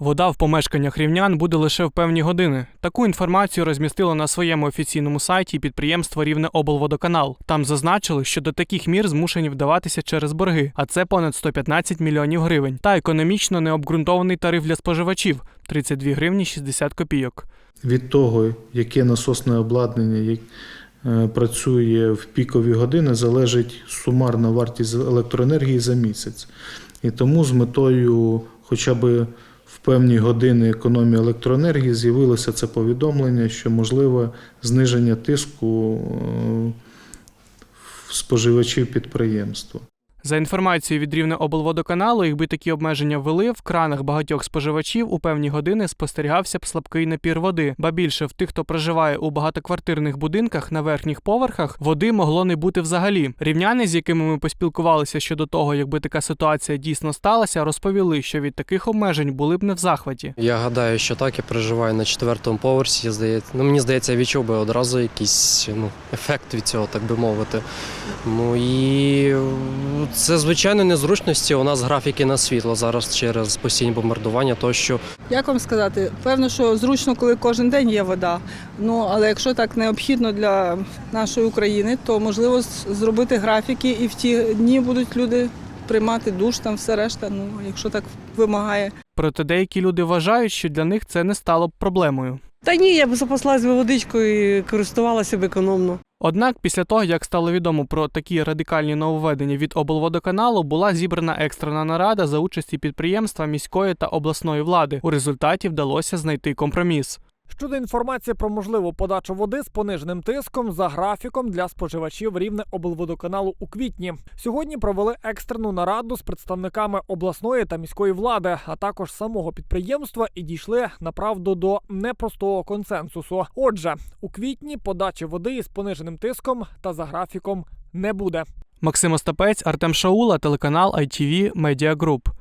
Вода в помешканнях рівнян буде лише в певні години. Таку інформацію розмістило на своєму офіційному сайті підприємство Рівне облводоканал. Там зазначили, що до таких мір змушені вдаватися через борги, а це понад 115 мільйонів гривень. Та економічно необґрунтований тариф для споживачів 32 гривні 60 копійок. від того, яке насосне обладнання е, працює в пікові години, залежить сумарна вартість електроенергії за місяць. І тому з метою хоча б в певні години економії електроенергії з'явилося це повідомлення, що можливе зниження тиску е, в споживачів підприємства. За інформацією від Рівне облводоканалу, якби такі обмеження ввели, в кранах багатьох споживачів у певні години спостерігався б слабкий напір води. Ба більше в тих, хто проживає у багатоквартирних будинках на верхніх поверхах, води могло не бути взагалі. Рівняни, з якими ми поспілкувалися щодо того, якби така ситуація дійсно сталася, розповіли, що від таких обмежень були б не в захваті. Я гадаю, що так, я проживаю на четвертому поверсі. Здається, ну мені здається, я відчув би одразу якийсь ну, ефект від цього, так би мовити. Ну і це звичайно незручності. У нас графіки на світло зараз через постійні бомбардування, тощо Як вам сказати? Певно, що зручно, коли кожен день є вода. Ну але якщо так необхідно для нашої України, то можливо зробити графіки, і в ті дні будуть люди приймати душ, там все решта. Ну якщо так вимагає. Проте деякі люди вважають, що для них це не стало б проблемою. Та ні, я б запаслась би водичкою і користувалася б економно. Однак, після того, як стало відомо про такі радикальні нововведення від облводоканалу, була зібрана екстрена нарада за участі підприємства міської та обласної влади. У результаті вдалося знайти компроміс. Щодо інформації про можливу подачу води з пониженим тиском за графіком для споживачів рівне облводоканалу у квітні. Сьогодні провели екстрену нараду з представниками обласної та міської влади, а також самого підприємства і дійшли направду до непростого консенсусу. Отже, у квітні подачі води із пониженим тиском та за графіком не буде. Максим Остапець, Артем Шаула, телеканал ITV Media Group.